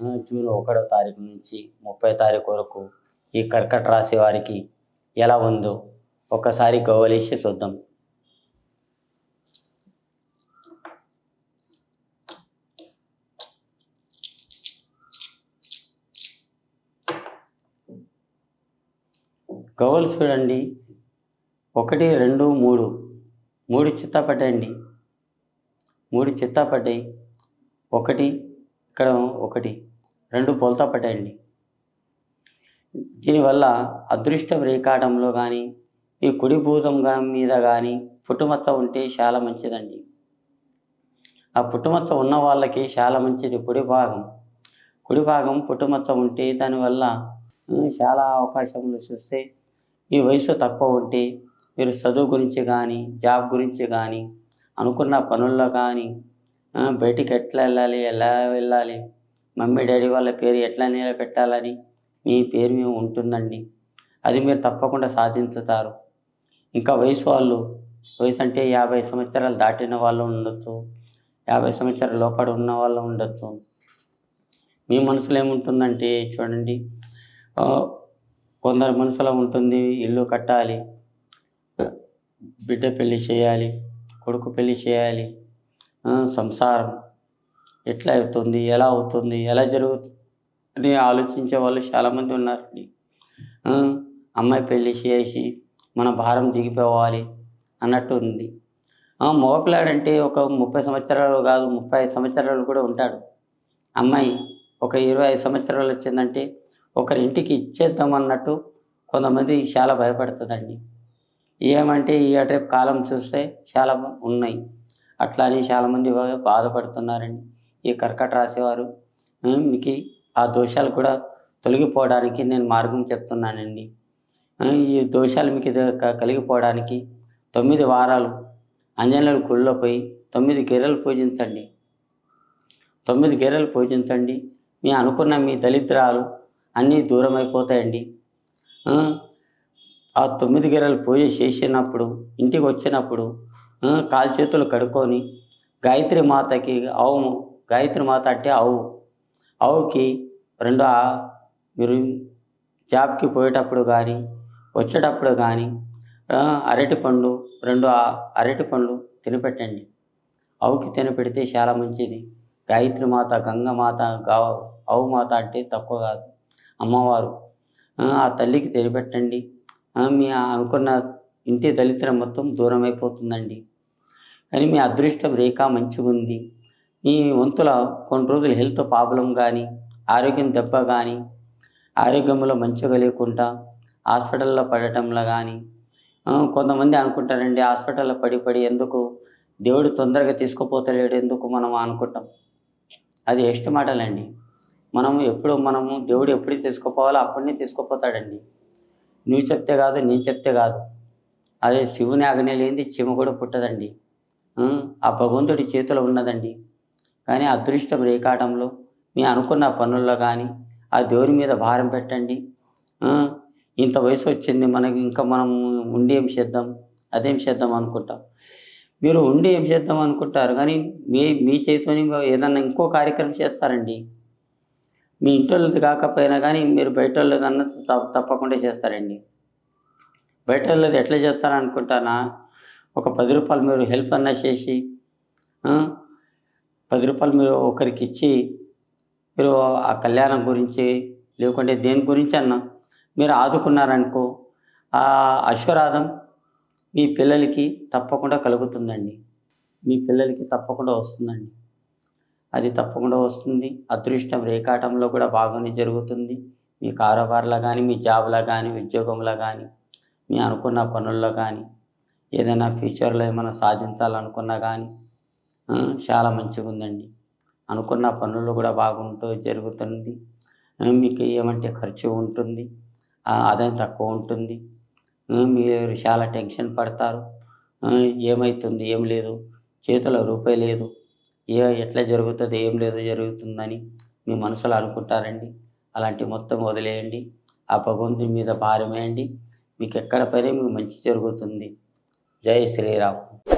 June ఒకటో తారీఖు నుంచి ముప్పై తారీఖు వరకు ఈ కర్కట రాశి వారికి ఎలా ఉందో ఒకసారి గవ్వలేసి చూద్దాం. గౌలు చూడండి. ఒకటి రెండు మూడు. మూడు చిత్తా మూడు చిత్తా ఒకటి ఇక్కడ ఒకటి. రెండు బొలతా పడ్డాయండి. దీనివల్ల అదృష్టం రేఖాటంలో కానీ ఈ కుడి భూతం మీద కానీ పుట్టుమచ్చ ఉంటే చాలా మంచిదండి. ఆ పుట్టుమచ్చ ఉన్న వాళ్ళకి చాలా మంచిది కుడి భాగం. కుడి భాగం పుట్టుమచ్చ ఉంటే దానివల్ల చాలా అవకాశములు చూస్తే ఈ వయసు తక్కువ ఉంటే మీరు చదువు గురించి కానీ జాబ్ గురించి కానీ అనుకున్న పనుల్లో కానీ బయటికి ఎట్లా వెళ్ళాలి ఎలా వెళ్ళాలి మమ్మీ డాడీ వాళ్ళ పేరు ఎట్లా నిలబెట్టాలని? మీ పేరు మేము ఉంటుందండి. అది మీరు తప్పకుండా సాధించుతారు. ఇంకా వయసు వాళ్ళు వయసు అంటే యాభై సంవత్సరాలు దాటిన వాళ్ళు ఉండొచ్చు. యాభై సంవత్సరాల లోపల ఉన్న వాళ్ళు ఉండొచ్చు. మీ మనసులో ఏముంటుందంటే చూడండి కొందరు మనసులో ఉంటుంది ఇల్లు కట్టాలి బిడ్డ పెళ్ళి చేయాలి కొడుకు పెళ్ళి చేయాలి సంసారం. ఎట్లా అవుతుంది ఎలా అవుతుంది ఎలా జరుగుతుంది అని ఆలోచించే వాళ్ళు చాలామంది ఉన్నారండి. అమ్మాయి పెళ్ళి చేసి మన భారం దిగిపోవాలి అన్నట్టు ఉంది. మగపిల్లాడంటే ఒక ముప్పై సంవత్సరాలు కాదు ముప్పై ఐదు సంవత్సరాలు కూడా ఉంటాడు. అమ్మాయి ఒక ఇరవై ఐదు సంవత్సరాలు వచ్చిందంటే ఒకరి ఇంటికి ఇచ్చేద్దాం అన్నట్టు కొంతమంది చాలా భయపడుతుందండి. ఏమంటే ఈ అటు కాలం చూస్తే చాలా ఉన్నాయి. అట్లా అని చాలామంది బాధపడుతున్నారండి. ఈ కర్కట రాసేవారు మీకు ఆ దోషాలు కూడా తొలగిపోవడానికి నేను మార్గం చెప్తున్నానండి. ఈ దోషాలు మీకు ఇది కలిగిపోవడానికి తొమ్మిది వారాలు అంజనేయుల గుళ్ళో పోయి తొమ్మిది గెర్రెలు పూజించండి. తొమ్మిది గెర్రెలు పూజించండి. మీ అనుకున్న మీ దరిద్రాలు అన్నీ దూరం అయిపోతాయండి ఆ, తొమ్మిది గెర్రెలు పూజ చేసినప్పుడు ఇంటికి వచ్చినప్పుడు ఆ, కాలు చేతులు కడుక్కొని గాయత్రి మాతకి ఆవు గాయత్రి మాత అంటే ఆవు. ఆవుకి రెండు మీరు జాబ్కి పోయేటప్పుడు కానీ వచ్చేటప్పుడు కానీ అరటి అరటిపండు రెండు అరటి అరటిపండ్లు తినిపెట్టండి. ఆవుకి తినపెడితే చాలా మంచిది. గాయత్రి మాత గంగ మాత గా ఆవు మాత అంటే తక్కువ కాదు. అమ్మవారు ఆ, తల్లికి తినిపెట్టండి. మీ అనుకున్న ఇంటి దళిద్రం మొత్తం దూరం అయిపోతుందండి కానీ మీ అదృష్టం రేఖ మంచిగా ఉంది ఈ వంతుల కొన్ని రోజులు హెల్త్ ప్రాబ్లం కానీ ఆరోగ్యం దెబ్బ కానీ ఆరోగ్యంలో మంచిగా లేకుండా హాస్పిటల్లో పడటంలో కానీ కొంతమంది అనుకుంటారండి హాస్పిటల్లో పడి పడి ఎందుకు దేవుడు తొందరగా తీసుకుపోతలేడు ఎందుకు మనం అనుకుంటాం. అది ఎస్ట్ మాటలండి. మనము ఎప్పుడు మనము దేవుడు ఎప్పుడు తీసుకుపోవాలో అప్పుడే తీసుకుపోతాడండి. నువ్వు చెప్తే కాదు నేను చెప్తే కాదు. అదే శివుని ఆజ్ఞ లేనిది చీమ కూడా పుట్టదండి. ఆ భగవంతుడి చేతిలో ఉన్నదండి. కానీ అదృష్టం రేకాటంలో మీ అనుకున్న పనుల్లో కానీ ఆ దేవుని మీద భారం పెట్టండి. ఇంత వయసు వచ్చింది మనకి ఇంకా మనం ఉండి ఏం చేద్దాం? అదేం చేద్దాం అనుకుంటాం. మీరు ఉండి ఏం చేద్దాం అనుకుంటారు? కానీ మీ మీ చేతితోని ఏదన్నా ఇంకో కార్యక్రమం చేస్తారండి. మీ ఇంటి కాకపోయినా కానీ మీరు బయట వాళ్ళదన్నా తప్ప- తప్పకుండా చేస్తారండి. బయట వాళ్ళది ఎట్లా చేస్తారనుకుంటానా? ఒక పది రూపాయలు మీరు హెల్ప్ అన్నా చేసి పది రూపాయలు మీరు ఒకరికి ఇచ్చి మీరు ఆ కళ్యాణం గురించి లేకుంటే దేని గురించి అన్నా మీరు ఆదుకున్నారనుకో ఆ అశ్వరాధం మీ పిల్లలకి తప్పకుండా కలుగుతుందండి. మీ పిల్లలకి తప్పకుండా వస్తుందండి. అది తప్పకుండా వస్తుంది. అదృష్టం రేఖాటంలో కూడా బాగానే జరుగుతుంది. మీ కారోబార్లో కానీ మీ జాబ్లో కానీ ఉద్యోగంలో కానీ మీ అనుకున్న పనుల్లో కానీ ఏదైనా ఫ్యూచర్లో ఏమైనా సాధించాలనుకున్నా కానీ చాలా మంచిగా ఉందండి అనుకున్న పనులు కూడా బాగుంటూ జరుగుతుంది. మీకు ఏమంటే ఖర్చు ఉంటుంది? ఆ, ఆదాయం తక్కువ ఉంటుంది. మీరు చాలా టెన్షన్ పడతారు. ఏమవుతుంది ఏం లేదు. చేతిలో రూపాయి లేదు. ఏ ఎట్లా జరుగుతుంది? ఏం లేదు జరుగుతుందని మీ మనసులో అనుకుంటారండి. అలాంటి మొత్తం వదిలేయండి. ఆ భగవంతుని మీద భారమేయండి. మీకు ఎక్కడ పని? మీకు మంచి జరుగుతుంది. జై శ్రీరామ్.